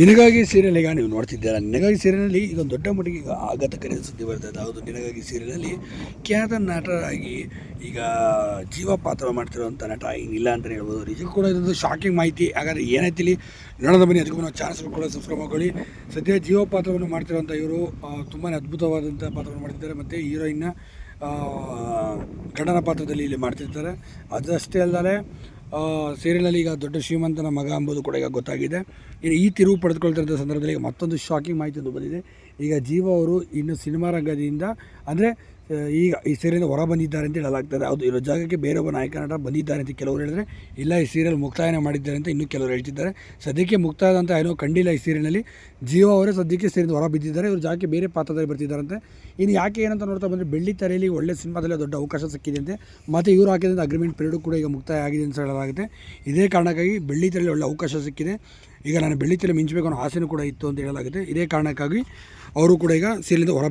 ನಿನಗಾಗಿ ಸೀರಿಯಲ್ ಈಗ ನೀವು ನೋಡ್ತಿದ್ದೀರ? ನಿನಗಾಗಿ ಸೀರಿಯಲ್ನಲ್ಲಿ ಒಂದು ದೊಡ್ಡ ಮಟ್ಟಿಗೆ ಈಗ ಆಘಾತಕಾರಿ ಸುದ್ದಿ ಬರ್ತದೆ. ಹೌದು, ನಿನಗಾಗಿ ಸೀರಿಯಲ್ನಲ್ಲಿ ಖ್ಯಾತ ನಟರಾಗಿ ಈಗ ಜೀವ ಪಾತ್ರ ಮಾಡ್ತಿರೋಂಥ ನಟ ಇಲ್ಲ ಅಂತ ಹೇಳ್ಬೋದು. ನಿಜಕ್ಕೂ ಕೂಡ ಇದೊಂದು ಶಾಕಿಂಗ್ ಮಾಹಿತಿ. ಹಾಗಾದರೆ ಇಲ್ಲಿ? ನೋಡೋಣ ಬನ್ನಿ, ಅದಕ್ಕೂ ನಾವು ಚಾನ್ಸ್ ಕೂಡ ಸಬ್ಸ್ಕ್ರೈಬ್ ಮಾಡ್ಕೊಳ್ಳಿ ಸದ್ಯ ಜೀವ ಪಾತ್ರವನ್ನು ಮಾಡ್ತಿರೋಂಥ ಇವರು ತುಂಬಾ ಅದ್ಭುತವಾದಂಥ ಪಾತ್ರವನ್ನು ಮಾಡ್ತಿದ್ದಾರೆ. ಮತ್ತು ಹೀರೋಯಿನ್ನ ಗಂಡನ ಪಾತ್ರದಲ್ಲಿ ಇಲ್ಲಿ ಮಾಡ್ತಿರ್ತಾರೆ. ಅದಷ್ಟೇ ಅಲ್ಲದೆ ಸೀರಿಯಲಲ್ಲಿ ಈಗ ದೊಡ್ಡ ಶ್ರೀಮಂತನ ಮಗ ಎಂಬುದು ಕೂಡ ಈಗ ಗೊತ್ತಾಗಿದೆ. ಇನ್ನು ಈ ತಿರುವು ಪಡೆದುಕೊಳ್ತಿರೋ ಸಂದರ್ಭದಲ್ಲಿ ಈಗ ಮತ್ತೊಂದು ಶಾಕಿಂಗ್ ಮಾಹಿತಿ ಒಂದು ಬಂದಿದೆ. ಈಗ ಜೀವ ಅವರು ಇನ್ನು ಸಿನಿಮಾ ರಂಗದಿಂದ, ಅಂದರೆ ಈಗ ಈ ಸೀರಿಯಲ್ ಹೊರ ಬಂದಿದ್ದಾರೆ ಅಂತ ಹೇಳಲಾಗ್ತದೆ. ಅದು ಇರೋ ಜಾಗಕ್ಕೆ ಬೇರೊಬ್ಬ ನಾಯಕ, ನಟ ಬಂದಿದ್ದಾರೆ ಅಂತ ಕೆಲವರು ಹೇಳಿದರೆ, ಇಲ್ಲ ಈ ಸೀರಿಯಲ್ ಮುಕ್ತಾಯನ ಮಾಡಿದ್ದಾರೆ ಅಂತ ಇನ್ನೂ ಕೆಲವರು ಹೇಳ್ತಿದ್ದಾರೆ. ಸದ್ಯಕ್ಕೆ ಮುಕ್ತಾಯ ಅಂತ ಏನೋ ಕಂಡಿಲ್ಲ ಈ ಸೀರಿಯಲ್ನಲ್ಲಿ ಜೀವ ಅವರೇ ಸದ್ಯಕ್ಕೆ ಸೀರಿಯಲ್ ಹೊರ ಬಿದ್ದಿದ್ದಾರೆ. ಇವರು ಜಾಗಕ್ಕೆ ಬೇರೆ ಪಾತ್ರದಲ್ಲಿ ಬರ್ತಿದ್ದಾರಂತೆ ಇನ್ನು ಯಾಕೆ ಏನಂತ ನೋಡ್ತಾ ಬಂದರೆ, ಬೆಳ್ಳಿ ತರೆಯಲ್ಲಿ ಒಳ್ಳೆ ಸಿನಿಮಾದಲ್ಲಿ ದೊಡ್ಡ ಅವಕಾಶ ಸಿಕ್ಕಿದೆ ಅಂತೆ. ಮತ್ತು ಇವರು ಹಾಕಿದಂಥ ಅಗ್ರಿಮೆಂಟ್ ಪೀರಿಯಡ್ ಕೂಡ ಈಗ ಮುಕ್ತಾಯ ಆಗಿದೆ ಅಂತ ಹೇಳಲಾಗುತ್ತೆ. ಇದೇ ಕಾರಣಕ್ಕಾಗಿ ಬೆಳ್ಳಿ ತರೆಯಲ್ಲಿ ಒಳ್ಳೆ ಅವಕಾಶ ಸಿಕ್ಕಿದೆ. ಈಗ ನಾನು ಬೆಳ್ಳಿ ತಲೆ ಮಿಂಚಬೇಕು ಅನ್ನೋ ಆಸೆನೂ ಕೂಡ ಇತ್ತು ಅಂತ ಹೇಳಲಾಗುತ್ತೆ. ಇದೇ ಕಾರಣಕ್ಕಾಗಿ ಅವರು ಕೂಡ ಈಗ ಸೀರಿಯಲಿಂದ ಹೊರ